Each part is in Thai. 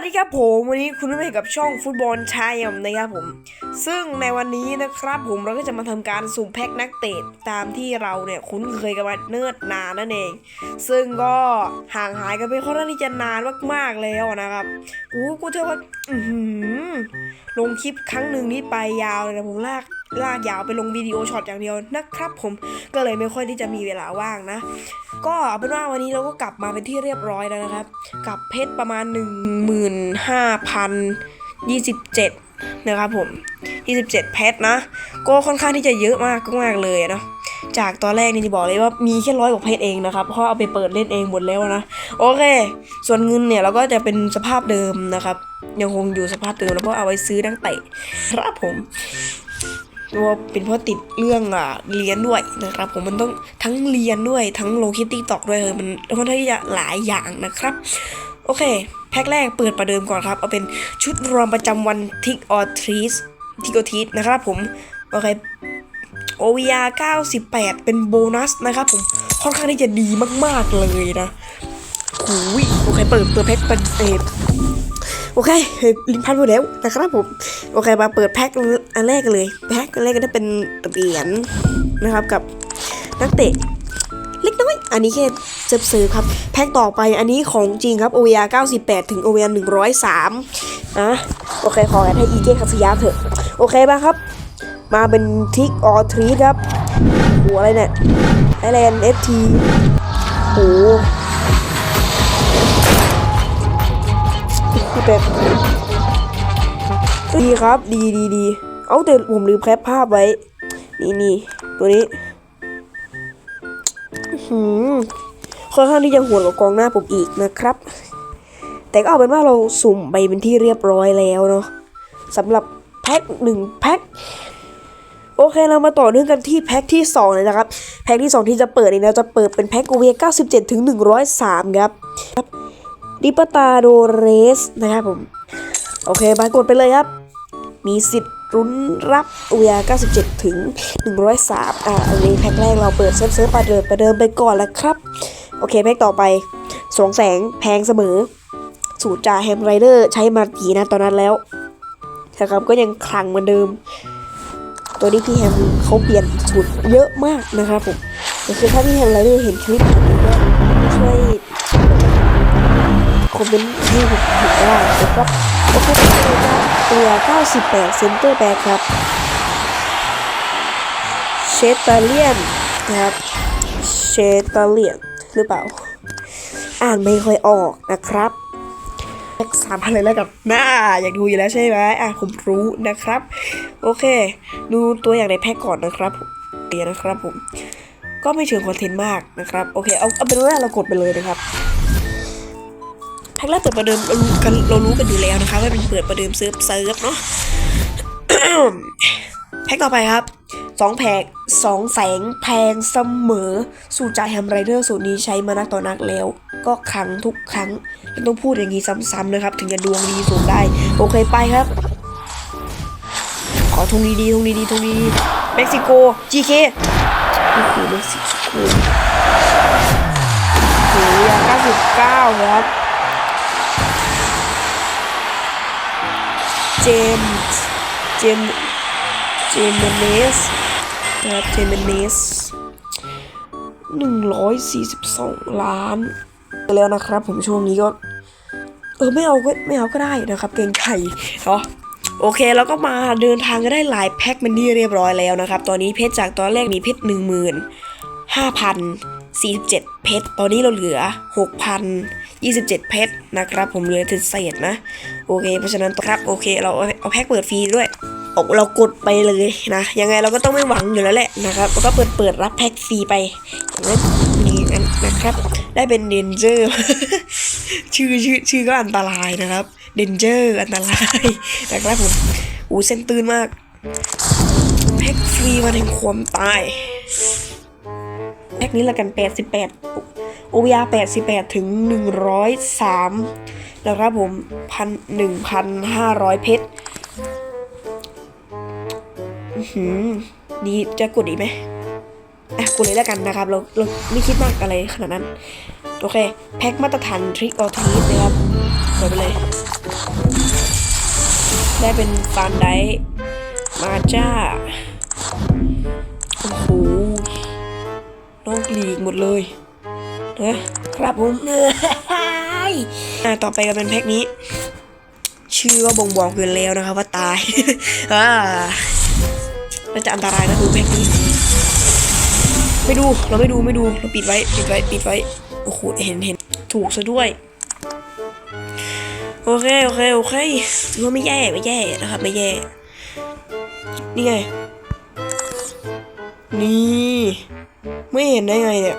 วัสดีครับผมวันนี้คุณไม่กับช่องฟุตบอลชายมนะครับผม ซึ่งในวันนี้นะครับผมเราก็จะมาทำการสุ่มแพ็คนักเตะตามที่เราเนี่ยคุ้นเคยกันมาเนิ่นนานนั่นเอง ซึ่งก็ห่างหายกันไปค่อนข้างที่จะนานมากๆแล้วนะครับกูกูเท่าว่าอือหือลงคลิปครั้งหนึ่งนี้ไปยาวเลยนะผมลาก ลากยาวไปลงวิดีโอช็อตอย่างเดียวนะครับผมก็เลยไม่ค่อยที่จะมีเวลาว่างนะ ก็เอาเป็นว่าวันนี้เราก็กลับมาเป็นที่เรียบร้อยแล้วนะครับ กับเพชรประมาณ 15,027 นะครับผม 27 เพชรนะ ก็ค่อนข้างที่จะเยอะมากมากเลยนะจากตอนแรกนี่จะบอกเลยว่ามีแค่ร้อยกว่าเพชรเองนะครับ เพราะเอาไปเปิดเล่นเองหมดแล้วนะ โอเค ส่วนเงินเนี่ยเราก็จะเป็นสภาพเดิมนะครับ ยังคงอยู่สภาพเดิมแล้วเพราะเอาไว้ซื้อนักเตะครับผม ว่าเป็นเพราะติดเรื่องอะเรียนด้วยนะครับ ผมมันต้องทั้งเรียนด้วยทั้งลงคลิปติ๊กตอกด้วยเออมันค่อนข้างที่จะหลายอย่างนะครับ โอเค แพ็คแรกเปิดประเดิมก่อนครับ เอาเป็นชุดรวมประจำวันทิกออทรีสทิกอทีสนะครับผม โอเค OVR 98เป็นโบนัสนะครับผมค่อนข้างที่จะดีมาก ๆ เลยนะหูยโอเค เปิดเปิดแพ็คเป็นเออ โอเคลิงก์พันหมดแล้วนะครับผมโอเคมาเปิดแพ็คอันแรกกันเลยแพ็คอันแรกก็จะเป็นเหรียญนะครับกับนักเตะเล็กน้อย อันนี้แค่เซิร์ฟซื้อครับ แพ็คต่อไปอันนี้ของจริงครับ OVR 98 ถึง OVR 103นะโอเค ขอแอดให้อีเจคัสยาเถอะ โอเคมาครับ มาเป็นทิกออทรีครับ หัวอะไรเนี่ยไอแลนด์เอฟทีโห เป็ดดีครับดีดีดีเอาแต่ผมลืมแคปภาพไว้ นี่นี่ตัวนี้อื้อหืมค่อนข้างที่จะหัวกับกองหน้าผมอีกนะครับ แต่ก็เอาเป็นว่าเราสุ่มไปเป็นที่เรียบร้อยแล้วเนาะสำหรับแพ็คหนึ่งแพ็คโอเคเรามาต่อเนื่องกันที่แพ็คที่ 2 เลยนะครับ แพ็คที่ 2 ที่จะเปิดเนี่ยจะเปิดเป็นแพ็คโอเวีย97 ถึง 103 ครับ ดิปตาโดเรสนะครับผม โอเคมากดไปเลยครับ มีสิทธิ์รุ้นรับอุยา97 ถึง 103 อ่าอันนี้แพ็คแรกเราเปิดเซิร์ฟเซิร์ฟประเดิมประเดิมไปก่อนแล้วครับ โอเคแพ็คต่อไปสองแสงแพงเสมอ สูตรจ่าแฮมไรเดอร์ใช้มากี่นะตอนนั้นแล้วนะครับก็ยังคลังเหมือนเดิม ตัวนี้พี่แฮมเขาเปลี่ยนสูตรเยอะมากนะครับผมคือถ้าพี่แฮมไรเดอร์เห็นคลิปนี้ก็ช่วย คอมเมนต์ให้ผมเห็นได้นะครับโอเคตัว 98 เซนเตอร์แบ็คครับเชตาเลียนนะครับเชตาเลียนหรือเปล่า อ่านไม่ค่อยออกนะครับแพ็กสามพันเลยแล้วกับหน้าอยากดูอยู่แล้วใช่ไหมอะผมรู้นะครับ โอเค ดูตัวอย่างในแพ็กก่อนนะครับเดียนะครับผม ก็ไม่เชิงคอนเทนต์มากนะครับ โอเค เอาเอาเป็นว่าเรากดไปเลยนะครับ แพ็กแรกเปิดประเดิมเรารู้กันเรารู้กันอยู่แล้วนะคะว่าเป็นเปิดประเดิมเซิร์ฟเซิร์ฟเนาะแพ็กต่อไปครับสองแพ็กสองแสงแพงเสมอ สูตรจ่ายแฮมไรเดอร์สูตรนี้ใช้มานักต่อนักแล้ว ก็ครั้งทุกครั้งต้องพูดอย่างนี้ซ้ำๆนะครับ ถึงจะดวงดีสูงได้ โอเคไปครับ ขอทงดีๆทงดีๆทงดีๆเม็กซิโก GK โอ้โหเม็กซิโกโอ้โหยา99ครับ มส์เจมส์เจมเนสนะครับเจมเนสหนึ่งร้อยสี่สิบสองล้านไปแล้วนะครับ ผมช่วงนี้ก็เออไม่เอาก็ไม่เอาก็ได้นะครับ เกรงใจเนาะโอเคแล้วก็มาเดินทางก็ได้หลายแพ็คมันที่เรียบร้อยแล้วนะครับ ตอนนี้เพชรจากตอนแรกมีเพชรหนึ่งหมื่นห้าพัน สี่สิบเจ็ดเพชร ตอนนี้เราเหลือหกพันยี่สิบเจ็ดเพชรนะครับ ผมเหลือเศษนะ โอเค เพราะฉะนั้นครับโอเค เราเอาแพ็คเปิดฟรีด้วยเอาเรากดไปเลยนะ ยังไงเราก็ต้องไม่หวังอยู่แล้วแหละนะครับก็เปิดเปิดรับแพ็คฟรีไปอย่างนั้นอย่างนั้นนะครับ ได้เป็นเดนเจอร์ชื่อชื่อชื่อก็อันตรายนะครับเดนเจอร์อันตรายนะครับผมอูเส้นตื่นมากแพ็คฟรีวันแห่งความตาย แพ็คนี้ละกัน88 OVR 88 ถึง 103แล้วครับผมพันหนึ่งพันห้าร้อยเพชรหือดีจะกดอีกไหมอะกดเลยแล้วกันนะครับ เราเราไม่คิดมากอะไรขนาดนั้น โอเค แพ็คมาตรฐานทริกออทีสนะครับเปิดไปเลย ได้เป็นฟานไดมาจ้า โอ้โห นอกลีกหมดเลยนะครับผมเอ้ยอะต่อไปก็เป็นแพ็กนี้ ชื่อก็บ่งบอกอยู่แล้วนะครับว่าตายอ่าน่าจะอันตรายนะดูแพ็กนี้ ไม่ดูเราไม่ดูไม่ดูเราปิดไว้ปิดไว้ปิดไว้โอ้โหเห็นเห็นถูกซะด้วยโอเคโอเคโอเคถือว่าไม่แย่ไม่แย่นะครับไม่แย่นี่ไง นี่ ไม่เห็นได้ไงเนี่ย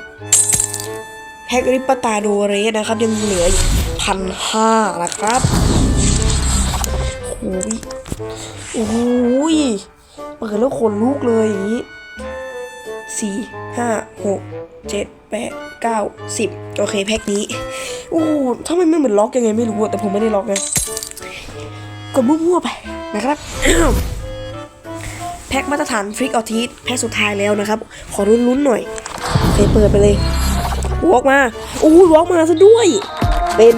แพ็กริปปตาโดเรสนะครับ ยังเหลือพันห้านะครับโอ้ยโอ้ยเปิดแล้วขนลุกเลยอย่างนี้สี่ห้าหกเจ็ดแปดเก้าสิบโอเคแพ็กนี้โอ้ทำไมไม่เหมือนล็อกยังไงไม่รู้แต่ผมไม่ได้ล็อกไงกดมั่วๆไปนะครับ แพ็กมาตรฐานฟริกออทิสแพ็กสุดท้ายแล้วนะครับ ขอลุ้นๆหน่อยเคเปิดไปเลยวอล์กมาโอ้ยวอล์กมาซะด้วย เป็น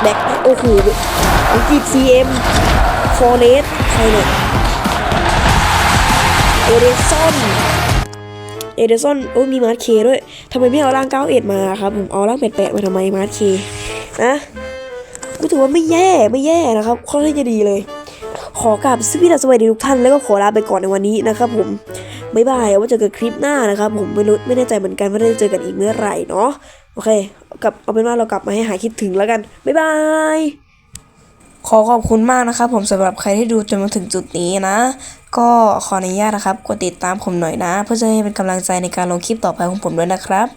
แบ็คโอ้โหอังกฤษ CM ฟอร์เรสใครเนี่ยเอเดซอนเอเดซอนโอ้มีมาร์คเคด้วยทำไมไม่เอาร่าง91มาครับผมเอาร่าง88มาทำไมมาร์คเคนะก็ถือว่าไม่แย่ไม่แย่นะครับค่อนข้างจะดีเลย ขอกราบสวัสดีทุกท่านแล้วก็ขอลาไปก่อนในวันนี้นะครับผมบ๊ายบายเอาไว่าเจอกันคลิปหน้านะครับผมไม่รู้ไม่แน่ใจเหมือนกันว่าได้เจอกันอีกเมื่อไหร่เนาะโอเคกับเอาเป็นว่าเรากลับมาให้หายคิดถึงแล้วกันบ๊ายบายขอขอบคุณมากนะครับผมสำหรับใครที่ดูจนมาถึงจุดนี้นะ ก็ขออนุญาตนะครับกดติดตามผมหน่อยนะ เพื่อจะให้เป็นกำลังใจในการลงคลิปต่อไปของผมด้วยนะครับ